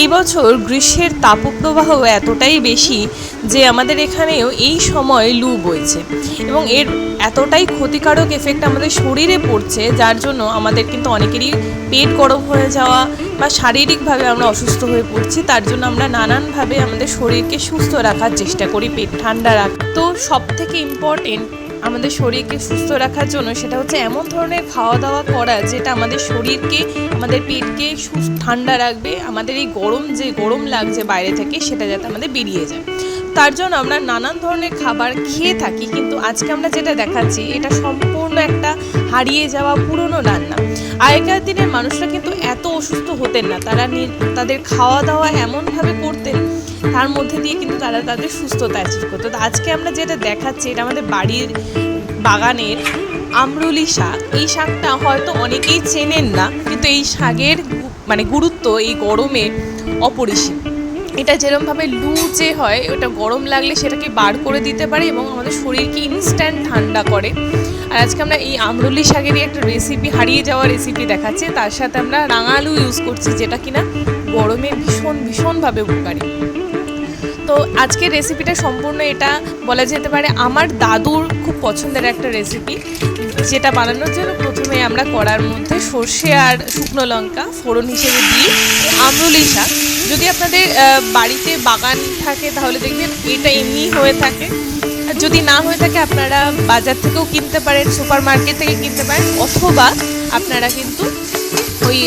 এই বছর গ্রীষ্মের তাপপ্রবাহ এতটাই বেশি যে আমাদের এখানেও এই সময় লু বইছে। এবং এর এতটাই ক্ষতিকারক এফেক্ট আমাদের শরীরে পড়ছে, যার জন্য আমাদের কিন্তু অনেকেরই পেট গরম হয়ে যাওয়া বা শারীরিকভাবে আমরা অসুস্থ হয়ে পড়ছি, তার জন্য আমরা নানানভাবে আমাদের শরীরকে সুস্থ রাখার চেষ্টা করি, পেট ঠান্ডা রাখ। তো সব থেকে ইম্পর্টেন্ট আমাদের শরীরকে সুস্থ রাখার জন্য সেটা হচ্ছে এমন ধরনের খাওয়া দাওয়া করা যেটা আমাদের শরীরকে, আমাদের পেটকে ঠান্ডা রাখবে। আমাদের এই গরম যে গরম লাগছে বাইরে থেকে সেটা যাতে আমাদের বেরিয়ে যায়। তার জন্য আমরা নানান ধরনের খাবার খেয়ে থাকি। কিন্তু আজকে আমরা যেটা দেখাচ্ছি, এটা সম্পূর্ণ একটা হারিয়ে যাওয়া পুরনো রান্না। আগেকার দিনের মানুষরা কিন্তু এত অসুস্থ হতেন না, তারা তাদের খাওয়া দাওয়া এমনভাবে করতেন, তার মধ্যে দিয়ে কিন্তু তারা তাদের সুস্থতা অ্যাচিভ করতো। তো আজকে আমরা যেটা দেখাচ্ছি, এটা আমাদের বাড়ির বাগানের আমরুলি শাক। এই শাকটা হয়তো অনেকেই চেনেন না, কিন্তু এই শাকের মানে গুরুত্ব এই গরমে অপরিসীম। এটা যেরমভাবে লু যে হয়, ওটা গরম লাগলে সেটাকে বার করে দিতে পারে এবং আমাদের শরীরকে ইনস্ট্যান্ট ঠান্ডা করে। আর আজকে আমরা এই আমরুলি শাকেরই একটা রেসিপি হারিয়ে যাওয়া রেসিপি দেখাচ্ছি। তার সাথে আমরা রাঙালু ইউজ করছি, যেটা কিনা গরমে ভীষণ, ভীষণভাবে উপকারী। তো আজকের রেসিপিটা সম্পূর্ণ এটা বলা যেতে পারে আমার দাদুর খুব পছন্দের একটা রেসিপি যেটা বানানোর জন্য প্রথমে আমরা কড়ার মধ্যে সর্ষে আর শুকনো লঙ্কা ফোড়ন হিসেবে দিই আমরুলি শাক। যদি আপনাদের বাড়িতে বাগান থাকে তাহলে দেখবেন এটা এমনি হয়ে থাকে। যদি না হয়ে থাকে আপনারা বাজার থেকেও কিনতে পারেন সুপার মার্কেট থেকে কিনতে পারেন, অথবা আপনারা কিন্তু ওই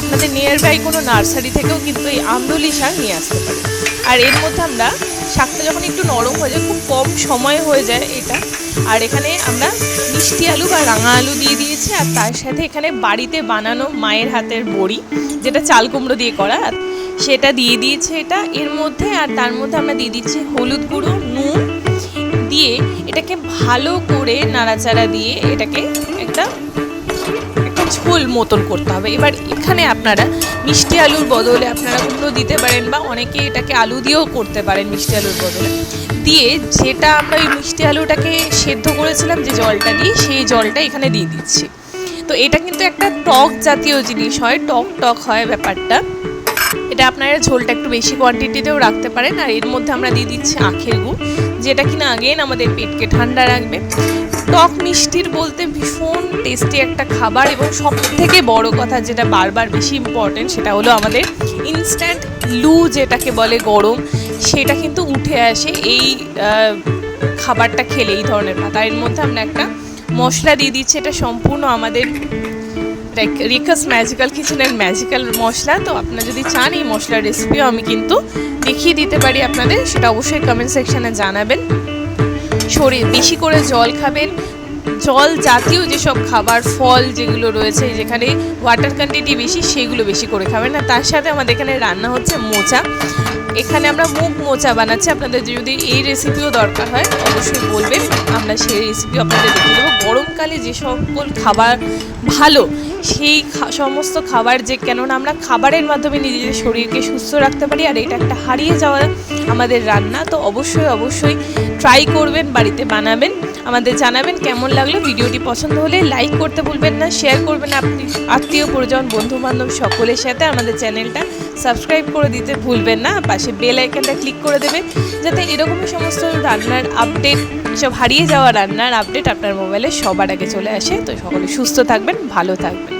আপনাদের নিয়ার বাই কোনো নার্সারি থেকেও কিন্তু এই আমরুলি শাক নিয়ে আসতে পারেন আর এর মধ্যে আমরা শাকটা যখন একটু নরম হয়ে যায়, খুব কম সময় হয়ে যায় এটা, আর এখানে আমরা মিষ্টি আলু বা রাঙা আলু দিয়ে দিয়েছি, আর তার সাথে এখানে বাড়িতে বানানো মায়ের হাতের বড়ি, যেটা চাল কুমড়ো দিয়ে করা সেটা দিয়ে দিয়েছে এটা। এর মধ্যে আর তার মধ্যে আমরা দিয়ে দিচ্ছি হলুদ গুঁড়ো, নুন, দিয়ে এটাকে ভালো করে নাড়াচাড়া দিয়ে এটাকে একটা একটা ঝোল মতন করতে হবে। এবার এখানে আপনারা মিষ্টি আলুর বদলে আপনারা কুমড়ো দিতে পারেন বা অনেকে এটাকে আলু দিয়েও করতে পারেন মিষ্টি আলুর বদলে। দিয়ে যেটা আমরা ওই মিষ্টি আলুটাকে সেদ্ধ করেছিলাম যে জলটা দিয়ে, সেই জলটা এখানে দিয়ে দিচ্ছি। তো এটা কিন্তু একটা টক জাতীয় জিনিস হয়, টক টক হয় ব্যাপারটা। এটা আপনারা ঝোলটা একটু বেশি কোয়ান্টিটিতেও রাখতে পারেন। আর এর মধ্যে আমরা দিয়ে দিচ্ছি আখের গুড়, যেটা কিনা আগেন আমাদের পেটকে ঠান্ডা রাখবে। টক মিষ্টির বলতে ভীষণ টেস্টি একটা খাবার এবং সব থেকে বড় কথা যেটা বারবার বেশি ইম্পর্টেন্ট সেটা হলো আমাদের ইনস্ট্যান্ট লু যেটাকে বলে গরম, সেটা কিন্তু উঠে আসে এই খাবারটা খেলে এই ধরনের ভাত। এর মধ্যে আমরা একটা মশলা দিয়ে দিচ্ছি, এটা সম্পূর্ণ আমাদের রিকাস ম্যাজিক্যাল কিচেনের ম্যাজিক্যাল মশলা। তো আপনারা যদি চান এই মশলার রেসিপিও আমি কিন্তু দেখিয়ে দিতে পারি আপনাদের, সেটা অবশ্যই কমেন্ট সেকশনে জানাবেন। শরীর, বেশি করে জল খাবেন। জল জাতীয় যেসব খাবার, ফল যেগুলো রয়েছে, যেখানে ওয়াটার কোয়ান্টিটি বেশি, সেগুলো বেশি করে খাবেন। আর তার সাথে আমাদের এখানে রান্না হচ্ছে মোচা। এখানে আমরা মুগ মোচা বানাচ্ছি। আপনাদের যদি এই রেসিপিও দরকার হয়, অবশ্যই বলবেন। আমরা সেই রেসিপিও আপনাদের দেখে দেবো। গরমকালে যে সকল খাবার ভালো সেই সমস্ত খাবার যে, কেননা আমরা খাবারের মাধ্যমে নিজেদের শরীরকে সুস্থ রাখতে পারি আর এটা একটা হারিয়ে যাওয়া আমাদের রান্না, তো অবশ্যই অবশ্যই ট্রাই করবেন, বাড়িতে বানাবেন। আমাদের জানাবেন কেমন লাগল ভিডিওটি পছন্দ হলে লাইক করতে ভুলবেন না শেয়ার করবেন আপনি, আত্মীয়, পরিজন বন্ধু বান্ধব সকলের সাথে আমাদের চ্যানেলটা সাবস্ক্রাইব করে দিতে ভুলবেন না। পাশে বেল আইকনটা ক্লিক করে দেবেন, যাতে এরকমই সমস্ত রান্নার আপডেট সব হারিয়ে যাওয়া রান্নার আপডেট আপনার মোবাইলে সবার আগে চলে আসে। তো সকলে সুস্থ থাকবেন, ভালো থাকবেন।